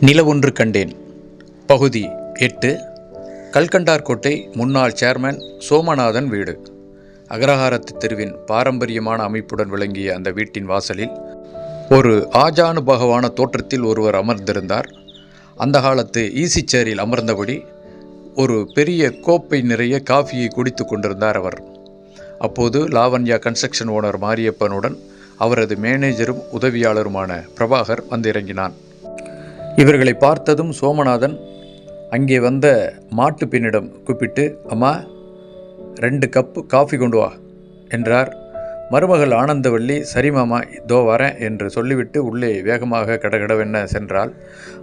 நில ஒன்று கண்டேன். பகுதி எட்டு. கல்கண்டார்கோட்டை முன்னாள் சேர்மன் சோமநாதன் வீடு. அக்ரஹாரத்து தெருவின் பாரம்பரியமான அமைப்புடன் விளங்கிய அந்த வீட்டின் வாசலில் ஒரு ஆஜானுபகவான தோற்றத்தில் ஒருவர் அமர்ந்திருந்தார். அந்த காலத்து ஈசி சேரில் அமர்ந்தபடி ஒரு பெரிய கோப்பை நிறைய காஃபியை குடித்து கொண்டிருந்தார் அவர். அப்போது லாவண்யா கன்ஸ்ட்ரக்ஷன் ஓனர் மாரியப்பனுடன் அவரது மேனேஜரும் உதவியாளருமான பிரபாகர் வந்து இறங்கினான் இவர்களை பார்த்ததும் சோமநாதன் அங்கே வந்த மாட்டு பெண்ணிடம் கூப்பிட்டு அம்மா ரெண்டு கப்பு காஃபி கொண்டு வா என்றார். மருமகள் ஆனந்தவள்ளி சரி மாமா இதோ வரேன் என்று சொல்லிவிட்டு உள்ளே வேகமாக கடகடவென சென்றாள்.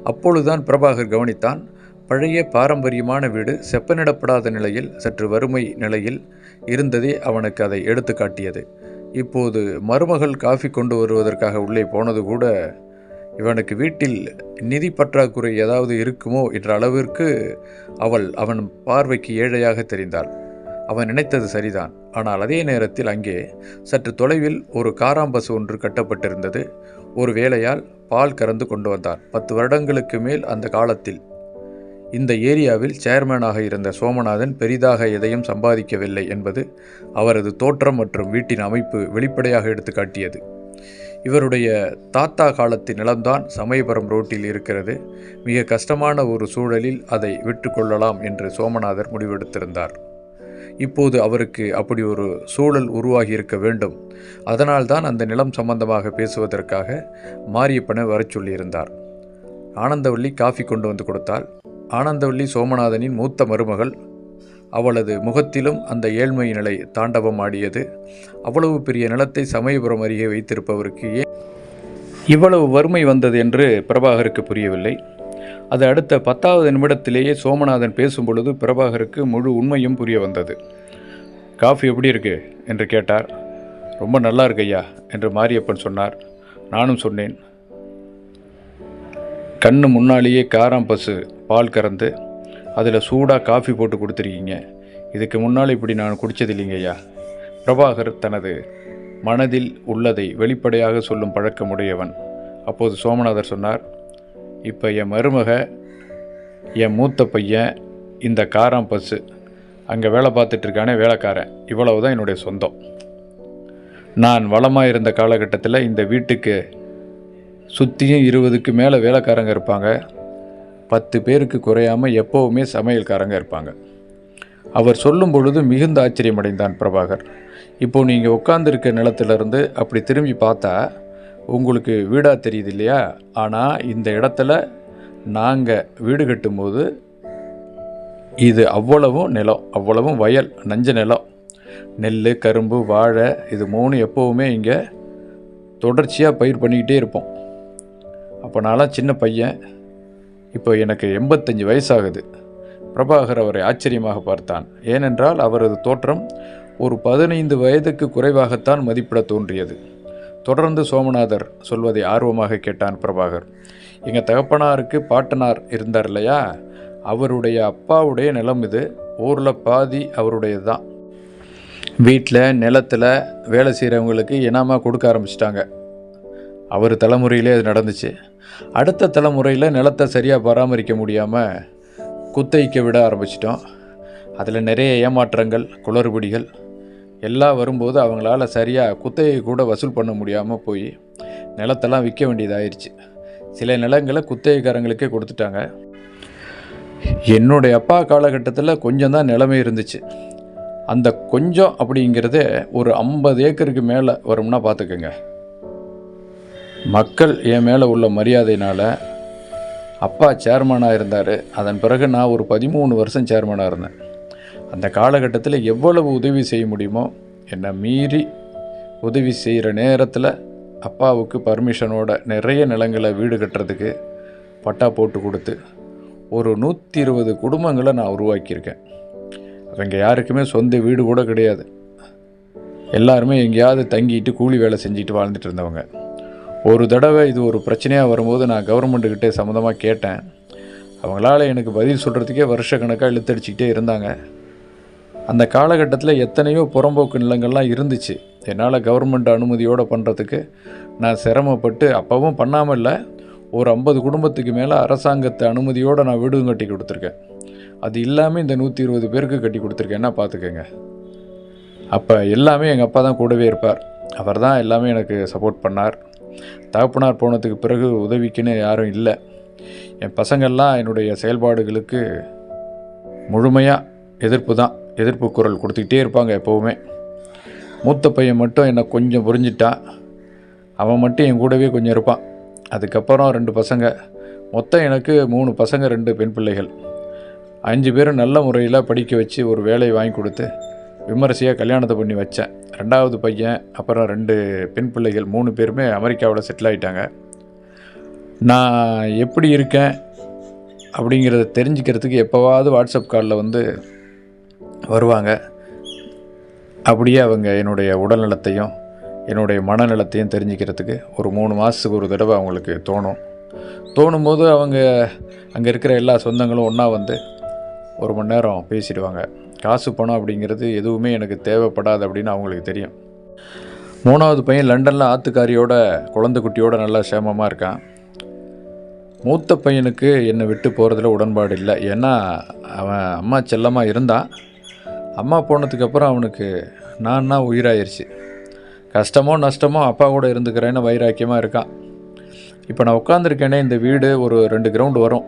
அப்பொழுதுதான் பிரபாகர் கவனித்தான் பழைய பாரம்பரியமான வீடு செப்பனிடப்படாத நிலையில் சற்று வறுமை நிலையில் இருந்ததே அவனுக்கு அதை எடுத்து காட்டியது இப்போது மருமகள் காஃபி கொண்டு வருவதற்காக உள்ளே போனது கூட இவனுக்கு வீட்டில் நிதி பற்றாக்குறை ஏதாவது இருக்குமோ என்ற அளவிற்கு அவள் அவன் பார்வைக்கு ஏழையாக தெரிந்தாள். அவன் நினைத்தது சரிதான். ஆனால் அதே நேரத்தில் அங்கே சற்று தொலைவில் ஒரு காராம்பசு ஒன்று கட்டப்பட்டிருந்தது. ஒரு வேலையால் பால் கறந்து கொண்டு வந்தான். பத்து வருடங்களுக்கு மேல் அந்த காலத்தில். இந்த ஏரியாவில் சேர்மேனாக இருந்த சோமநாதன் பெரிதாக எதையும் சம்பாதிக்கவில்லை என்பது அவரது தோற்றம் மற்றும் வீட்டின் அமைப்பு வெளிப்படையாக எடுத்து காட்டியது இவருடைய தாத்தா காலத்து நிலம்தான் சமயபுரம் ரோட்டில் இருக்கிறது. மிக கஷ்டமான ஒரு சூழலில் அதை விற்றுக்கொள்ளலாம் என்று சோமநாதர் முடிவெடுத்திருந்தார். இப்போது அவருக்கு அப்படி ஒரு சூழல் உருவாகி இருக்க வேண்டும். அதனால்தான் அந்த நிலம் சம்பந்தமாக பேசுவதற்காக மாரியப்பனை வரச் சொல்லியிருந்தார். ஆனந்தவள்ளி காஃபி கொண்டு வந்து கொடுத்தால் ஆனந்தவள்ளி சோமநாதனின் மூத்த மருமகள் அவளது முகத்திலும் அந்த ஏழ்மை நிலை தாண்டவம் ஆடியது. அவ்வளவு பெரிய நிலத்தை சமயபுரம் அருகே வைத்திருப்பவருக்கு ஏன்? இவ்வளவு வறுமை வந்தது என்று பிரபாகருக்கு புரியவில்லை. அது அடுத்த பத்தாவது நிமிடத்திலேயே சோமநாதன் பேசும் பொழுது பிரபாகருக்கு முழு உண்மையும் புரிய வந்தது. காஃபி எப்படி இருக்கு? என்று கேட்டார். ரொம்ப நல்லா இருக்கு ஐயா என்று மாரியப்பன் சொன்னார். நானும் சொன்னேன். கண்ணு முன்னாலேயே காராம் பசு பால் கறந்து அதில் சூடாக காஃபி போட்டு கொடுத்துருக்கீங்க. இதுக்கு முன்னால் இப்படி நான் குடித்தது இல்லைங்கய்யா பிரபாகர் தனது மனதில் உள்ளதை வெளிப்படையாக சொல்லும் பழக்கமுடையவன். அப்போது சோமநாதர் சொன்னார் இப்போ என் மருமக என் மூத்த பையன் இந்த காராம் பஸ்ஸு அங்கே வேலை பார்த்துட்ருக்கானே வேலைக்காரன். இவ்வளவு தான் என்னுடைய சொந்தம். நான் வளமாக இருந்த காலகட்டத்தில் இந்த வீட்டுக்கு சுற்றியும் இருபதுக்கு மேலே வேலைக்காரங்க இருப்பாங்க. பத்து பேருக்கு குறையாமல் எப்போவுமே சமையல்காரங்க இருப்பாங்க. அவர் சொல்லும் பொழுது மிகுந்த ஆச்சரியமடைந்தான் பிரபாகர். இப்போது நீங்கள் உட்காந்துருக்க நிலத்திலிருந்து அப்படி திரும்பி பார்த்தா உங்களுக்கு வீடாக தெரியுது இல்லையா ஆனால் இந்த இடத்துல நாங்கள் வீடு கட்டும்போது இது அவ்வளவும் நிலம் அவ்வளவும் வயல் நஞ்ச நிலம். நெல் கரும்பு வாழை இது மூணு எப்போவுமே இங்கே தொடர்ச்சியாக பயிர் பண்ணிக்கிட்டே இருப்போம். அப்போ நான்லாம் சின்ன பையன் இப்போ எனக்கு எண்பத்தஞ்சு வயசாகுது. பிரபாகர் அவரை ஆச்சரியமாக பார்த்தான். ஏனென்றால் அவரது தோற்றம் ஒரு பதினைந்து வயதுக்கு குறைவாகத்தான் மதிப்பிட தோன்றியது. தொடர்ந்து சோமநாதர் சொல்வதை ஆர்வமாக கேட்டான் பிரபாகர். எங்கள் தகப்பனாருக்கு பாட்டனார் இருந்தார் இல்லையா? அவருடைய அப்பாவுடைய நிலம் இது. ஊரில் பாதி அவருடையது தான் வீட்டில் நிலத்தில் வேலை செய்கிறவங்களுக்கு இனாமாக கொடுக்க ஆரம்பிச்சிட்டாங்க. அவர் தலைமுறையிலே அது நடந்துச்சு. அடுத்த தலைமுறையில் நிலத்தை சரியாக பராமரிக்க முடியாமல் குத்தகைக்க விட ஆரம்பிச்சிட்டோம். அதில் நிறைய ஏமாற்றங்கள் குளறுபடிகள் எல்லாம் வரும்போது அவங்களால சரியாக குத்தகை கூட வசூல் பண்ண முடியாமல் போய் நிலத்தெல்லாம் விற்க வேண்டியதாயிருச்சு. சில நிலங்களை குத்தகைக்காரங்களுக்கே கொடுத்துட்டாங்க. என்னுடைய அப்பா காலகட்டத்தில் கொஞ்சம் தான் நிலமே இருந்துச்சு. அந்த கொஞ்சம் அப்படிங்கிறது ஒரு ஐம்பது ஏக்கருக்கு மேலே வரும்னா பார்த்துக்கோங்க மக்கள் என் மேலே உள்ள மரியாதையினால் அப்பா சேர்மனாக இருந்தார். அதன் பிறகு நான் ஒரு பதிமூணு வருஷம் சேர்மனாக இருந்தேன். அந்த காலகட்டத்தில் எவ்வளவு உதவி செய்ய முடியுமோ என்னை மீறி உதவி செய்கிற நேரத்தில் அப்பாவுக்கு பர்மிஷனோட நிறைய நிலங்களை வீடு கட்டுறதுக்கு பட்டா போட்டு கொடுத்து ஒரு நூற்றி இருபது குடும்பங்களை நான் உருவாக்கியிருக்கேன். அவங்க யாருக்குமே சொந்த வீடு கூட கிடையாது. எல்லாருமே எங்கேயாவது தங்கிட்டு கூலி வேலை செஞ்சுட்டு வாழ்ந்துட்டு இருந்தவங்க. ஒரு தடவை இது ஒரு பிரச்சனையாக வரும்போது நான் கவர்மெண்ட்டுக்கிட்டே சம்மந்தமாக கேட்டேன். அவங்களால எனக்கு பதில் சொல்கிறதுக்கே வருஷக்கணக்காக இழுத்தடிச்சிக்கிட்டே இருந்தாங்க. அந்த காலகட்டத்தில் எத்தனையோ புறம்போக்கு நிலங்கள்லாம் இருந்துச்சு. என்னால் கவர்மெண்ட் அனுமதியோடு பண்ணுறதுக்கு நான் சிரமப்பட்டு அப்பவும் பண்ணாமல் இல்லை ஒரு ஐம்பது குடும்பத்துக்கு மேலே அரசாங்கத்தை அனுமதியோடு நான் வீடும் கட்டி கொடுத்துருக்கேன். அது இல்லாமல் இந்த நூற்றி இருபது பேருக்கு கட்டி கொடுத்துருக்கேன்னா பார்த்துக்கங்க அப்போ எல்லாமே எங்கள் அப்பா தான் கூடவே இருப்பார். அவர் தான் எல்லாமே எனக்கு சப்போர்ட் பண்ணார். தகப்பனார் போனதுக்கு பிறகு உதவிக்குன்னு யாரும் இல்லை. என் பசங்கள்லாம் என்னுடைய செயல்பாடுகளுக்கு முழுமையாக எதிர்ப்பு தான். எதிர்ப்பு குரல் கொடுத்துக்கிட்டே இருப்பாங்க எப்போவுமே. மூத்த பையன் மட்டும் என்னை கொஞ்சம் புரிஞ்சிட்டான் அவன் மட்டும் என் கூடவே கொஞ்சம் இருப்பான். அதுக்கப்புறம் ரெண்டு பசங்க. மொத்தம் எனக்கு மூணு பசங்க ரெண்டு பெண் பிள்ளைகள். அஞ்சு பேரும் நல்ல முறையில் படிக்க வச்சு ஒரு வேலையை வாங்கி கொடுத்து விமரிசையாக கல்யாணத்தை பண்ணி வச்சேன். ரெண்டாவது பையன் அப்புறம் ரெண்டு பெண் பிள்ளைகள் மூணு பேருமே அமெரிக்காவில் செட்டில் ஆகிட்டாங்க நான் எப்படி இருக்கேன் அப்படிங்கிறத தெரிஞ்சுக்கிறதுக்கு எப்போவாவது வாட்ஸ்அப் காலில் வந்து வருவாங்க. அப்படியே அவங்க என்னுடைய உடல்நலத்தையும் என்னுடைய மனநலத்தையும் தெரிஞ்சுக்கிறதுக்கு ஒரு மூணு மாதத்துக்கு ஒரு தடவை அவங்களுக்கு தோணும். தோணும்போது அவங்க அங்கே இருக்கிற எல்லா சொந்தங்களும் ஒன்றா வந்து ஒரு மணி நேரம் பேசிடுவாங்க. காசு பணம் அப்படிங்கிறது எதுவுமே எனக்கு தேவைப்படாது அப்படின்னு அவங்களுக்கு தெரியும். மூணாவது பையன் லண்டனில் ஆத்துக்காரியோட குழந்தை குட்டியோட நல்லா சேமமாக இருக்கான். மூத்த பையனுக்கு என்னை விட்டு போகிறதுல உடன்பாடு இல்லை. ஏன்னா அவன் அம்மா செல்லமாக இருந்தான் அம்மா போனதுக்கப்புறம் அவனுக்கு நான்னா உயிராயிருச்சு. கஷ்டமோ நஷ்டமோ அப்பா கூட இருந்துக்கிறேன்னு வைராக்கியமாக இருக்கான். இப்போ நான் உட்காந்துருக்கேனே இந்த வீடு ஒரு ரெண்டு கிரவுண்டு வரும்.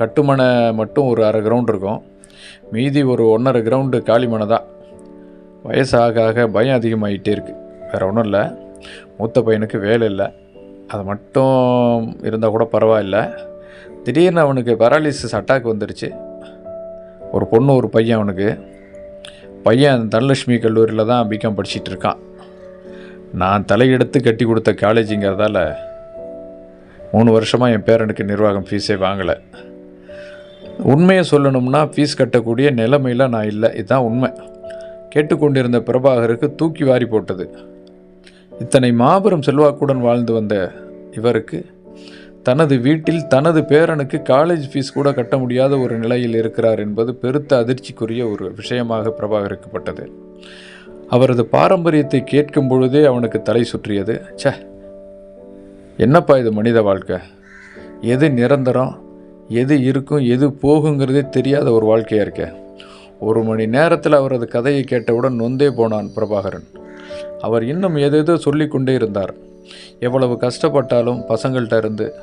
கட்டுமனை மட்டும் ஒரு அரை கிரவுண்ட் இருக்கும். மீதி ஒரு ஒன்றரை கிரவுண்டு காலிமனை தான் வயசு ஆக ஆக பயம் அதிகமாகிட்டே இருக்குது வேறு ஒன்றும் இல்லை. மூத்த பையனுக்கு வேலை இல்லை. அது மட்டும் இருந்தால் கூட பரவாயில்ல. திடீர்னு அவனுக்கு பேராலிசிஸ் அட்டாக் வந்துடுச்சு ஒரு பொண்ணு ஒரு பையன் அவனுக்கு. பையன் தனலட்சுமி கல்லூரியில் தான் பிகாம் படிச்சுட்டு இருக்கான். நான் தலையெடுத்து கட்டி கொடுத்த காலேஜுங்கிறதால மூணு வருஷமாக என் பேரனுக்கு நிர்வாகம் ஃபீஸே வாங்கலை. உண்மையை சொல்லணும்னா ஃபீஸ் கட்டக்கூடிய நிலைமையில் நான் இல்லை. இதுதான் உண்மை. கேட்டுக்கொண்டிருந்த பிரபாகருக்கு தூக்கி வாரி போட்டது. இத்தனை மாபெரும் செல்வாக்குடன் வாழ்ந்து வந்த இவருக்கு தனது வீட்டில் தனது பேரனுக்கு காலேஜ் ஃபீஸ் கூட கட்ட முடியாத ஒரு நிலையில் இருக்கிறார் என்பது பெருத்த அதிர்ச்சிக்குரிய ஒரு விஷயமாக பிரபாகரிக்கப்பட்டது அவரது பாரம்பரியத்தை கேட்கும் பொழுதே அவனுக்கு தலை சுற்றியது. ச்சே என்னப்பா இது மனித வாழ்க்கை? எது நிரந்தரம்? எது இருக்கும் எது போகுங்கிறதே தெரியாத ஒரு வாழ்க்கையாக இருக்கே. ஒரு மணி நேரத்தில் அவரது கதையை கேட்டவுடன் நொந்தே போனான் பிரபாகரன். அவர் இன்னும் எதேதோ சொல்லி கொண்டே இருந்தார். எவ்வளவு கஷ்டப்பட்டாலும் பசங்கள்கிட்ட இருந்து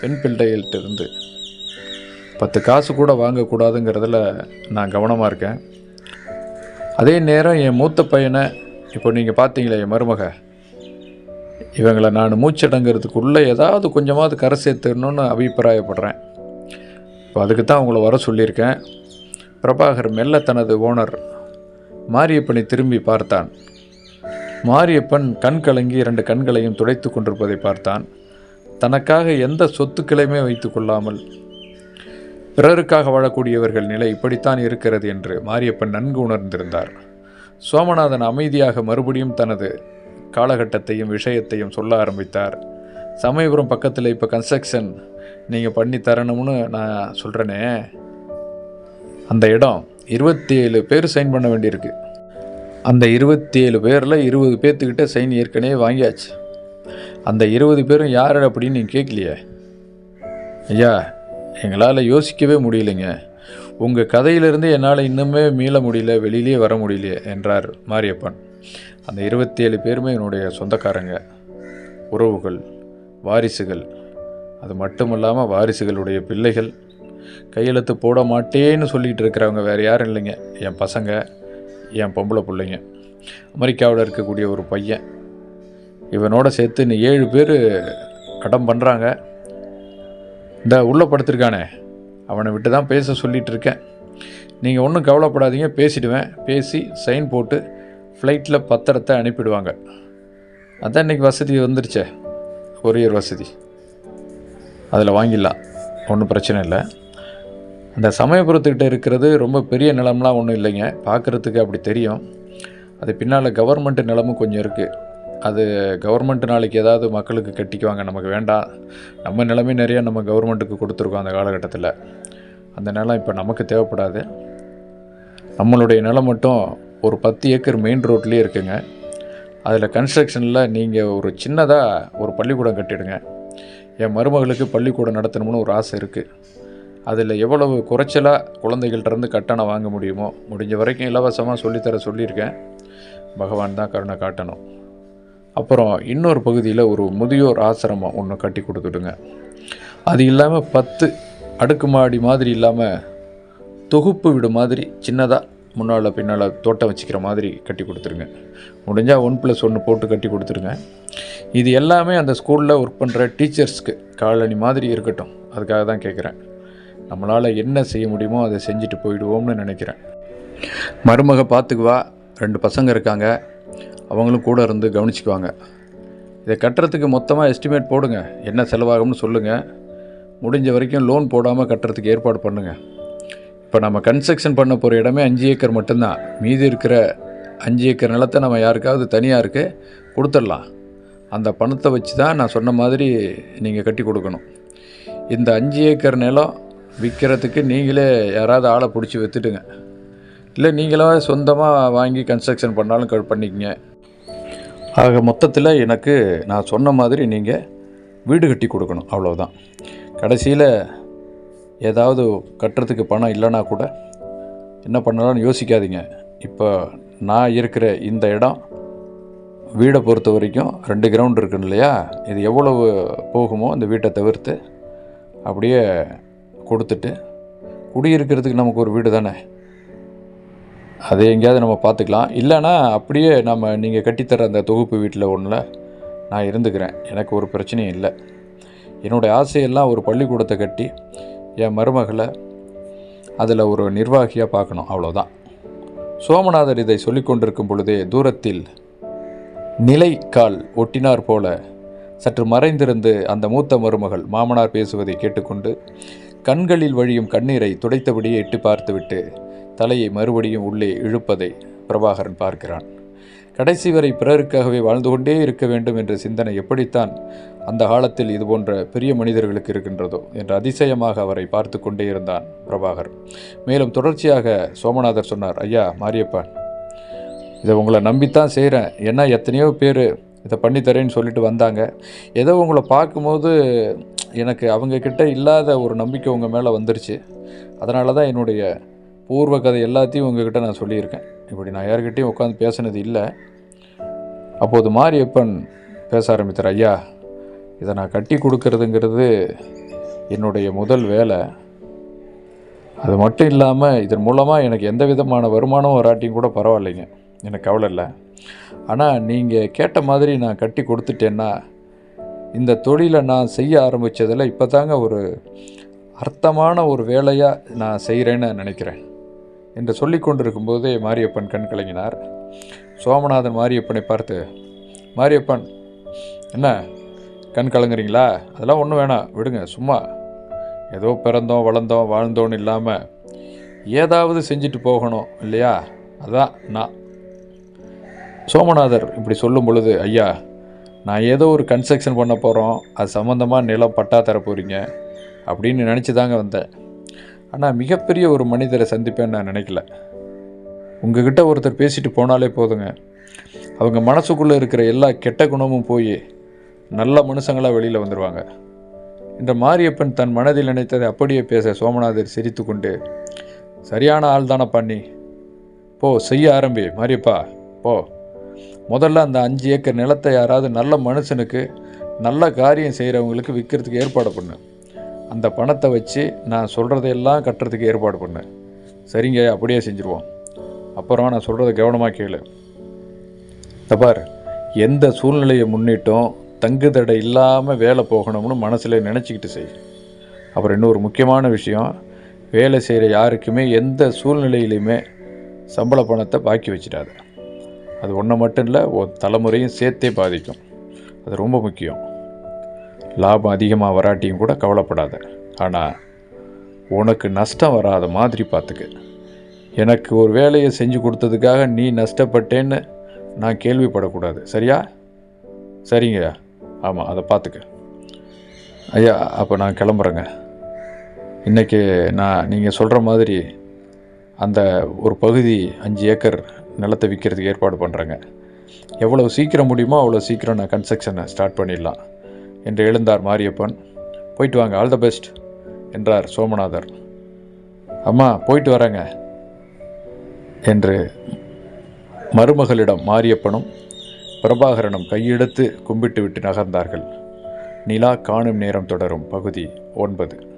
பெண் பிள்ளைகள்கிட்ட இருந்து பத்து காசு கூட வாங்கக்கூடாதுங்கிறதுல நான் கவனமாக இருக்கேன். அதே நேரம் என் மூத்த பையனை இப்போ நீங்கள் பார்த்தீங்களே என் மருமக இவங்களை நான் மூச்சடங்கிறதுக்குள்ளே ஏதாவது கொஞ்சமாவது கரை சேர்த்துடணும்னு அபிப்பிராயப்படுறேன். இப்போ அதுக்கு தான் உங்களை வர சொல்லியிருக்கேன். பிரபாகர் மெல்ல தனது ஓனர் மாரியப்பனை திரும்பி பார்த்தான். மாரியப்பன் கண் கலங்கி இரண்டு கண்களையும் துடைத்து கொண்டிருப்பதை பார்த்தான். தனக்காக எந்த சொத்துக்களையுமே வைத்து கொள்ளாமல் பிறருக்காக வாழக்கூடியவர்கள் நிலை இப்படித்தான் இருக்கிறது என்று மாரியப்பன் நன்கு உணர்ந்திருந்தார். சோமநாதன் அமைதியாக மறுபடியும் தனது காலகட்டத்தையும் விஷயத்தையும் சொல்ல ஆரம்பித்தார். சமயபுரம் பக்கத்தில் இப்போ கன்ஸ்ட்ரக்ஷன் நீங்கள் பண்ணி தரணும்னு நான் சொல்கிறேனே அந்த இடம் இருபத்தி ஏழு பேர் சைன் பண்ண வேண்டியிருக்கு. அந்த இருபத்தி ஏழு பேரில் இருபது பேர்த்துக்கிட்ட சைன் ஏற்கனவே வாங்கியாச்சு. அந்த இருபது பேரும் யார் அப்படின்னு நீங்கள் கேட்கலையே ஐயா எங்களால் யோசிக்கவே முடியலைங்க. உங்கள் கதையிலிருந்து என்னால் இன்னுமே மீள முடியல வெளியிலே வர முடியலையே என்றார் மாரியப்பன். அந்த இருபத்தி ஏழு பேருமே என்னுடைய சொந்தக்காரங்க. உறவுகள் வாரிசுகள். அது மட்டும் இல்லாமல் வாரிசுகளுடைய பிள்ளைகள். கையெழுத்து போட மாட்டேன்னு சொல்லிகிட்டு இருக்கிறவங்க வேறு யாரும் இல்லைங்க. என் பசங்க என் பொம்பளை பிள்ளைங்க. அமெரிக்காவில் இருக்கக்கூடிய ஒரு பையன். இவனோட சேர்த்து இன்னும் ஏழு பேர் கடன் பண்ணுறாங்க இந்த உள்ளே படுத்திருக்கானே. அவனை விட்டு தான் பேச சொல்லிகிட்டு இருக்கேன். நீங்கள் ஒன்றும் கவலைப்படாதீங்க பேசிடுவேன். பேசி சைன் போட்டு ஃப்ளைட்டில் பத்திரத்தை அனுப்பிடுவாங்க. அதான் இன்றைக்கி வசதி வந்துருச்சே. கொரியர் வசதி. அதில் வாங்கிடலாம். ஒன்றும் பிரச்சனை இல்லை. அந்த சமயபுரத்துக்கிட்ட இருக்கிறது ரொம்ப பெரிய நிலம்லாம் ஒன்றும் இல்லைங்க. பார்க்குறதுக்கு அப்படி தெரியும். அது பின்னால் கவர்மெண்ட் நிலமும் கொஞ்சம் இருக்குது அது கவர்மெண்ட் நாளைக்கு ஏதாவது மக்களுக்கு கட்டிக்குவாங்க. நமக்கு வேண்டாம். நம்ம நிலமே நிறையா நம்ம கவர்மெண்ட்டுக்கு கொடுத்துருக்கோம் அந்த காலகட்டத்தில். அந்த நிலம் இப்போ நமக்கு தேவைப்படாது. நம்மளுடைய நிலம் மட்டும் ஒரு பத்து ஏக்கர் மெயின் ரோட்லேயே இருக்குங்க. அதில் கன்ஸ்ட்ரக்ஷனில் நீங்கள் ஒரு சின்னதாக ஒரு பள்ளிக்கூடம் கட்டிடுங்க. என் மருமகளுக்கு பள்ளிக்கூடம் நடத்தணும்னு ஒரு ஆசை இருக்குது அதில் எவ்வளவு குறைச்சலாக குழந்தைகள்ட்ட இருந்து கட்டணம் வாங்க முடியுமோ முடிஞ்ச வரைக்கும் இலவசமாக சொல்லித்தர சொல்லியிருக்கேன். பகவான் தான் கருணை காட்டணும். அப்புறம் இன்னொரு பகுதியில் ஒரு முதியோர் ஆசிரமம் ஒன்று கட்டி கொடுத்துடுங்க. அது இல்லாமல் பத்து அடுக்குமாடி மாதிரி இல்லாமல் தொகுப்பு வீடு மாதிரி சின்னதாக முன்னால் பின்னால் தோட்டம் வச்சுக்கிற மாதிரி கட்டி கொடுத்துருங்க முடிஞ்சால் ஒன் ப்ளஸ் ஒன்று போட்டு கட்டி கொடுத்துருங்க. இது எல்லாமே அந்த ஸ்கூலில் ஒர்க் பண்ணுற டீச்சர்ஸ்க்கு காலனி மாதிரி இருக்கட்டும். அதுக்காக தான் கேட்குறேன் நம்மளால் என்ன செய்ய முடியுமோ அதை செஞ்சுட்டு போயிடுவோம்னு நினைக்கிறேன். மருமக பார்த்துக்குவா ரெண்டு பசங்க இருக்காங்க. அவங்களும் கூட இருந்து கவனிச்சுக்குவாங்க. இதை கட்டுறதுக்கு மொத்தமாக எஸ்டிமேட் போடுங்க. என்ன செலவாகும்னு சொல்லுங்கள் முடிஞ்ச வரைக்கும் லோன் போடாமல் கட்டுறதுக்கு ஏற்பாடு பண்ணுங்கள் இப்போ நம்ம கன்ஸ்ட்ரக்ஷன் பண்ண போகிற இடமே அஞ்சு ஏக்கர் மட்டும்தான். மீதி இருக்கிற அஞ்சு ஏக்கர் நிலத்தை நம்ம யாருக்காவது தனியாக இருக்கு கொடுத்துடலாம். அந்த பணத்தை வச்சு தான் நான் சொன்ன மாதிரி நீங்கள் கட்டி கொடுக்கணும். இந்த அஞ்சு ஏக்கர் நிலம் விற்கிறதுக்கு நீங்களே யாராவது ஆளை பிடிச்சி விற்றுட்டுங்க இல்லை நீங்களாக சொந்தமாக வாங்கி கன்ஸ்ட்ரக்ஷன் பண்ணாலும் க- பண்ணிக்கங்க. ஆக மொத்தத்தில் எனக்கு நான் சொன்ன மாதிரி நீங்கள் வீடு கட்டி கொடுக்கணும் அவ்வளோதான் கடைசியில் ஏதாவது கட்டுறதுக்கு பணம் இல்லைன்னா கூட என்ன பண்ணலாம்னு யோசிக்காதீங்க. இப்போ நான் இருக்கிற இந்த இடம் வீடை பொறுத்த வரைக்கும் ரெண்டு கிரவுண்ட் இருக்குன்னு இல்லையா? இது எவ்வளவு போகுமோ அந்த வீட்டை தவிர்த்து அப்படியே கொடுத்துட்டு குடியிருக்கிறதுக்கு நமக்கு ஒரு வீடு தானே? அதை எங்கேயாவது நம்ம பார்த்துக்கலாம். இல்லைன்னா அப்படியே நம்ம நீங்கள் கட்டித்தர அந்த தொகுப்பு வீட்டில் ஒன்றில் நான் இருந்துக்கிறேன். எனக்கு ஒரு பிரச்சனையும் இல்லை. என்னுடைய ஆசையெல்லாம் ஒரு பள்ளிக்கூடத்தை கட்டி என் மருமகளை அதில் ஒரு நிர்வாகியாக பார்க்கணும். அவ்வளோதான் சோமநாதர் இதை சொல்லிக் கொண்டிருக்கும் பொழுதே தூரத்தில் நிலை கால் ஒட்டினார் போல சற்று மறைந்திருந்து அந்த மூத்த மருமகள் மாமனார் பேசுவதை கேட்டுக்கொண்டு கண்களில் வழியும் கண்ணீரை துடைத்தபடியே எட்டி பார்த்துவிட்டு தலையை மறுபடியும் உள்ளே இழுப்பதை பிரபாகரன் பார்க்கிறான். கடைசி வரை பிறருக்காகவே வாழ்ந்து கொண்டே இருக்க வேண்டும் என்ற சிந்தனை எப்படித்தான் அந்த காலத்தில் இது போன்ற பெரிய மனிதர்களுக்கு இருக்கின்றதோ என்று அதிசயமாக அவரை பார்த்து கொண்டே இருந்தான் பிரபாகர். மேலும் தொடர்ச்சியாக சோமநாதர் சொன்னார் ஐயா மாரியப்பா இதை உங்களை நம்பித்தான் செய்கிறேன். ஏன்னா எத்தனையோ பேர் இதை பண்ணித்தரேன்னு சொல்லிட்டு வந்தாங்க. ஏதோ உங்களை பார்க்கும்போது எனக்கு அவங்கக்கிட்ட இல்லாத ஒரு நம்பிக்கை உங்கள் மேலே வந்துருச்சு. அதனால தான் என்னுடைய பூர்வ கதை எல்லாத்தையும் உங்ககிட்ட நான் சொல்லியிருக்கேன். இப்படி நான் யார்கிட்டையும் உட்காந்து பேசினது இல்லை. அப்போது மாரியப்பன் பேச ஆரம்பித்தார் ஐயா இதை நான் கட்டி கொடுக்கறதுங்கிறது என்னுடைய முதல் வேலை. அது மட்டும் இல்லாமல் இதன் மூலமாக எனக்கு எந்த விதமான வருமானம் வராட்டியும் கூட பரவாயில்லைங்க. எனக்கு கவலை இல்லை. ஆனால் நீங்கள் கேட்ட மாதிரி நான் கட்டி கொடுத்துட்டேன்னா இந்த தொழிலை நான் செய்ய ஆரம்பித்ததில் இப்போ தாங்க ஒரு அர்த்தமான ஒரு வேலையாக நான் செய்கிறேன்னு நினைக்கிறேன். என்று சொல்லி கொண்டிருக்கும்போதே மாரியப்பன் கண் கலங்கினார். சோமநாதன் மாரியப்பனை பார்த்து மாரியப்பன் என்ன? கண் கலங்குறீங்களா? அதெல்லாம் ஒன்றும் வேணாம். விடுங்க சும்மா. ஏதோ பிறந்தோம் வளர்ந்தோம் வாழ்ந்தோன்னு இல்லாமல் ஏதாவது செஞ்சுட்டு போகணும் இல்லையா? அதான் நான். சோமநாதர் இப்படி சொல்லும் பொழுது ஐயா நான் ஏதோ ஒரு கன்ஸ்ட்ரக்ஷன் பண்ண போகிறோம் அது சம்மந்தமாக நிலம் பட்டா தர போகிறீங்க அப்படின்னு நினச்சி தாங்க வந்தேன். ஆனால் மிகப்பெரிய ஒரு மனிதரை சந்திப்பேன்னு நான் நினைக்கல. உங்ககிட்ட ஒருத்தர் பேசிட்டு போனாலே போதுங்க. அவங்க மனசுக்குள்ளே இருக்கிற எல்லா கெட்ட குணமும் போய் நல்ல மனுஷங்களாக வெளியில் வந்துடுவாங்க இந்த மாரியப்பன் தன் மனதில் நினைத்ததை அப்படியே பேச சோமநாதர் சிரித்துக்கொண்டு சரியான ஆள் தானே பண்ணி போ செய்ய ஆரம்பி மாரியப்பா போ. முதல்ல அந்த அஞ்சு ஏக்கர் நிலத்தை யாராவது நல்ல மனுஷனுக்கு நல்ல காரியம் செய்கிறவங்களுக்கு விற்கிறதுக்கு ஏற்பாடு பண்ணு. அந்த பணத்தை வச்சு நான் சொல்கிறதையெல்லாம் கட்டுறதுக்கு ஏற்பாடு பண்ணு. சரிங்க அப்படியே செஞ்சுருவோம். அப்புறம் நான் சொல்கிறத கவனமாக கேளு. தப்பார் பார் எந்த சூழ்நிலையை முன்னிட்டும் தங்கு தடை இல்லாமல் வேலை போகணும்னு மனசில் நினச்சிக்கிட்டு செய். அப்புறம் இன்னொரு முக்கியமான விஷயம் வேலை செய்கிற யாருக்குமே எந்த சூழ்நிலையிலையுமே சம்பள பணத்தை பாக்கி வச்சிடாத. அது ஒன்று மட்டும் இல்லை ஒரு தலைமுறையும் சேர்த்தே பாதிக்கும். அது ரொம்ப முக்கியம். லாபம் அதிகமாக வராட்டியும் கூட கவலைப்படாத. ஆனால் உனக்கு நஷ்டம் வராத மாதிரி பார்த்துக்க எனக்கு ஒரு வேலையை செஞ்சு கொடுத்ததுக்காக நீ நஷ்டப்பட்டேன்னு நான் கேள்விப்படக்கூடாது. சரியா? சரிங்க ஆமாம் அதை பார்த்துக்க. ஐயா அப்போ நான் கிளம்புறேங்க. இன்றைக்கி நான் நீங்கள் சொல்கிற மாதிரி அந்த ஒரு பகுதி அஞ்சு ஏக்கர் நிலத்தை விற்கிறதுக்கு ஏற்பாடு பண்ணுறேங்க எவ்வளோ சீக்கிரம் முடியுமோ அவ்வளோ சீக்கிரம் நான் கன்ஸ்ட்ரக்ஷனை ஸ்டார்ட் பண்ணிடலாம் என்று எழுந்தார் மாரியப்பன். போயிட்டு வாங்க ஆல் த பெஸ்ட் என்றார் சோமநாதர். அம்மா போயிட்டு வரேங்க என்று மருமகளிடம் மாரியப்பனும் பிரபாகரனும் கையெடுத்து கும்பிட்டு விட்டு நகர்ந்தார்கள். நிலா காணும் நேரம் தொடரும் பகுதி ஒன்பது.